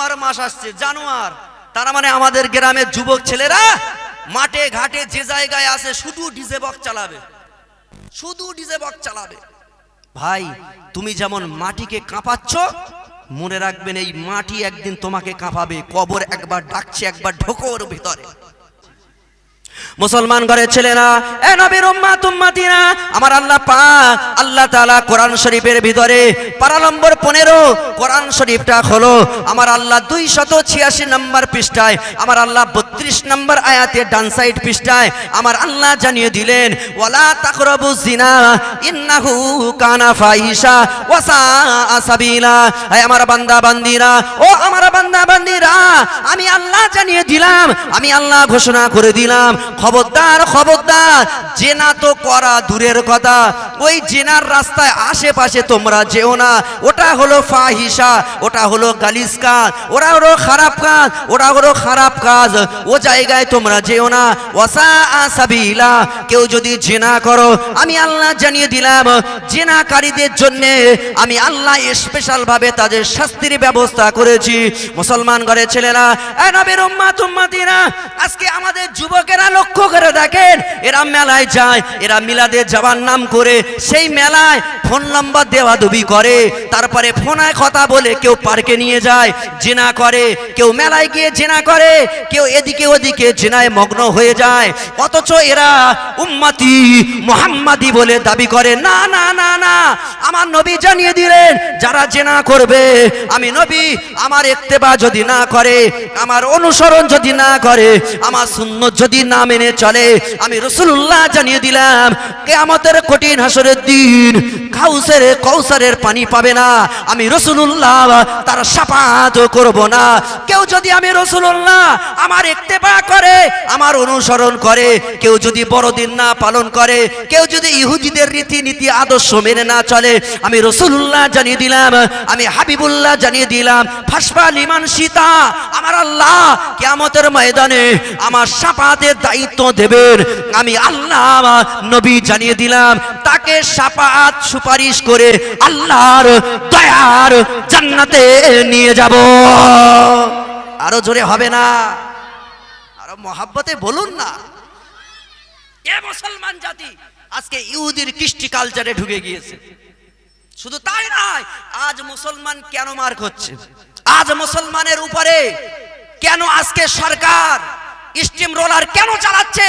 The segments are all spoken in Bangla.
জানুয়ার মাস আসছে, জানুয়ার। তারা মানে আমাদের গ্রামের যুবক ছেলেরা মাঠে, ঘাটে যে জায়গায় আছে, শুধু ডিজে বক চালাবে। শুধু ডিজে বক চালাবে। ভাই, তুমি যেমন মাটিকে কাঁপাচ্ছ, মনে রাখবেন এই মাটি একদিন তোমাকে কাঁপাবে, কবর একবার ডাকছে, একবার ঢোকোর ভিতরে। মুসলমান ঘরের ছেলেরা, এ নবীর উম্মাত উম্মাতিরা, আমার আল্লাহ পাক, আল্লাহ তাআলা কোরআন শরীফের ভিতরে পারা নম্বর 15 কোরআন শরীফটা হলো আমার আল্লাহ 286 নম্বর পৃষ্ঠায়, আমার আল্লাহ 32 নম্বর আয়াতের ডান সাইড পৃষ্ঠায়, আমার আল্লাহ জানিয়ে দিলেন, ওয়ালা তাকরাবু জিনা ইন্নাহু কানা ফাহিশা ওয়া সাআ সাবিলা। হে আমার বান্দা বান্দিরা, ও আমার বান্দা বান্দিরা, আমি আল্লাহ জানিয়ে দিলাম, আমি আল্লাহ ঘোষণা করে দিলাম খবরদার খবরদার। জেনা তো করা দূরের কথা। ওই জেনার রাস্তায় আশেপাশে তোমরা যেও না। ওটা হলো ফাহিসা ওটা হলো গালিস কাজ ওরা হলো খারাপ কাজ ওটা হলো খারাপ কাজ। ও জায়গায় তোমরা যেও না। ওয়াসা সাবিলা, কেউ যদি জেনা করো, আমি আল্লাহ জানিয়ে দিলাম, জেনাকারীদের জন্য আমি আল্লাহ স্পেশাল ভাবে তাদের শাস্তির ব্যবস্থা করেছি। মুসলমান ঘরের ছেলেরা নবীর উম্মাত উম্মাতিরা, আজকে আমাদের যুবকেরা লক্ষ্য করে দেখেন, এরা মেলায় যায়, এরা মিলাদের যাবার নাম করে, সেই মেলায় ফোন নাম্বার দেওয়া দুবি করে, তারপরে ফোনায় কথা বলে কেউ পার্কে নিয়ে যায়, জেনা করে, কেউ মেলায় গিয়ে জেনা করে, কেউ এদিকে ওদিকে জেনায় মগ্ন হয়ে যায়, অথচ এরা উম্মাতি মোহাম্মাদি বলে দাবি করে, না না না না, আমার নবী জানিয়ে দিলেন, যারা জেনা করবে, আমি নবী, আমার একতেবা যদি না করে, আমার অনুসরণ যদি না করে, আমার সুন্নত যদি না মেনে চলে। আমি রসুল্লাহ জানিয়ে দিলাম, কেয়ামতের কঠিন হাসরের দিন কাউসারে কৌসারের পানি পাবে না। আমি রসুল্লাহ তার সাপাত করব না। কেউ যদি আমি রসুল্লাহ আমার একতেবা করে, আমার অনুসরণ করে, কেউ যদি বড়দিন না পালন করে, কেউ যদি ইহুদিদের রীতিনীতি আদর্শ মেনে না চলে, আমি রসুল্লাহ জানিয়ে দিলাম, আমি হাবিবুল্লাহ জানিয়ে দিলাম ফাসফা লিমান সীতা, আমার আল্লাহ কেয়ামতের ময়দানে আমার সাপাতের দায়িত্ব দেবেন। আমি আল্লাহ নবী জানিয়ে দিলাম, তাকে সাপাত সুপারিশ করে আল্লাহর দয়ার জান্নাতে নিয়ে যাব। আরও জোরে হবে না? আরও মহাব্বতে বলুন না। এ মুসলমান জাতি, আজকে ইহুদির কৃষ্টি কালচারে ঢুকে গিয়েছে। শুধু তাই নয়, আজ মুসলমান কেন মার হচ্ছে আজ মুসলমানের উপরে কেন আজকে সরকার স্টিম রোলার কেন চালাচ্ছে?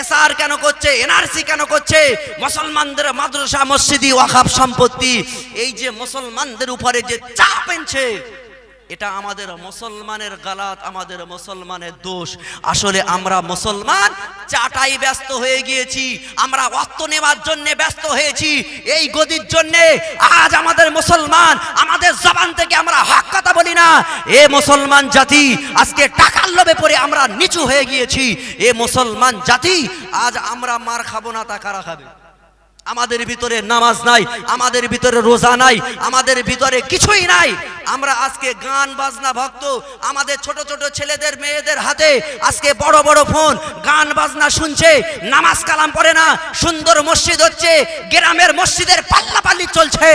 এসআর কেন করছে? এনআরসি কেন করছে? মুসলমানদের মাদ্রাসা, মসজিদি ওয়াকাব সম্পত্তি, এই যে মুসলমানদের উপরে যে চাপ এনেছে এটা আমাদের মুসলমানের গালাত, আমাদের মুসলমানের দোষ। আসলে আমরা মুসলমান চাটাই ব্যস্ত হয়ে গিয়েছি, আমরা অর্থ নেওয়ার জন্য ব্যস্ত হয়েছি, এই গদির জন্য আজ আমাদের মুসলমান, আমাদের জবান থেকে আমরা হক কথা বলি না। এ মুসলমান জাতি, আজকে টাকার লোভে পড়ে আমরা নিচু হয়ে গিয়েছি। এ মুসলমান জাতি, আজ আমরা মার খাব না, তা কারা খাবে? আমাদের ভিতরে নামাজ নাই, আমাদের ভিতরে রোজা নাই, আমাদের ভিতরে কিছুই নাই। আমরা আজকে গান, বাজনা, ভক্ত, আমাদের ছোট ছোট ছেলেদের, মেয়েদের হাতে আজকে বড় বড় ফোন, গান, বাজনা শুনছে, নামাজ কালাম পড়ে না, সুন্দর মসজিদ হচ্ছে, গ্রামের মসজিদের পাল্লাপাল্লি চলছে।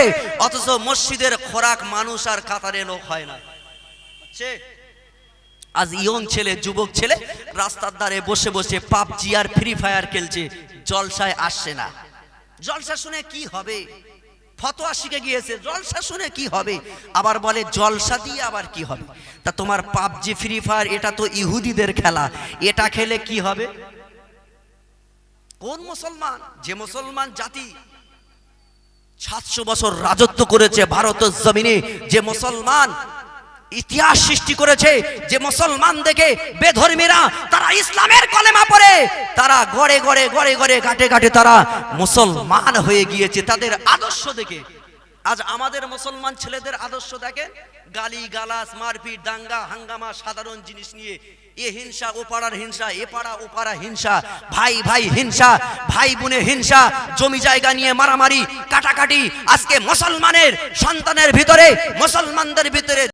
অথচ মসজিদের খোরাক মানুষ আর কাতারে লোক হয় না। হচ্ছে? আজ ইয়ং ছেলে, যুবক ছেলে রাস্তার ধারে বসে বসে পাবজি আর ফ্রি ফায়ার খেলছে, জলসায় আসছে না। জলসা শুনে কি হবে? ফতোয়া শিখে গিয়েছে, জলসা শুনে কি হবে? আবার বলে, জলসা দিয়ে আবার কি হবে? তা তোমার পাবজি ফ্রি ফায়ার এটা তো ইহুদিদের খেলা। এটা খেলে কি হবে? কোন মুসলমান, যে মুসলমান জাতি সাতশো বছর রাজত্ব করেছে ভারতের জমিনে, যে মুসলমান ইতিহাস সৃষ্টি করেছে যে মুসলমান দেখে বেধর্মীরা তারা ইসলামের কলেমা পড়ে। তারা গড়ে গড়ে গড়ে গড়ে ঘাটে ঘাটে তারা মুসলমান হয়ে গিয়েছে তাদের আদর্শ দেখে। আজ আমাদের মুসলমান ছেলেদের আদর্শ দেখেন? গালি গালাস মারপিট, দাঙ্গা, হাঙ্গামা, সাধারণ জিনিস নিয়ে। এ হিংসা, ও পাড়ার হিংসা, এ পাড়া, ও পাড়া হিংসা। ভাই ভাই হিংসা, ভাই বোনে হিংসা, জমি জায়গা নিয়ে মারামারি, কাটাকাটি। আজকে মুসলমানের সন্তানের ভিতরে, মুসলমানদের ভিতরে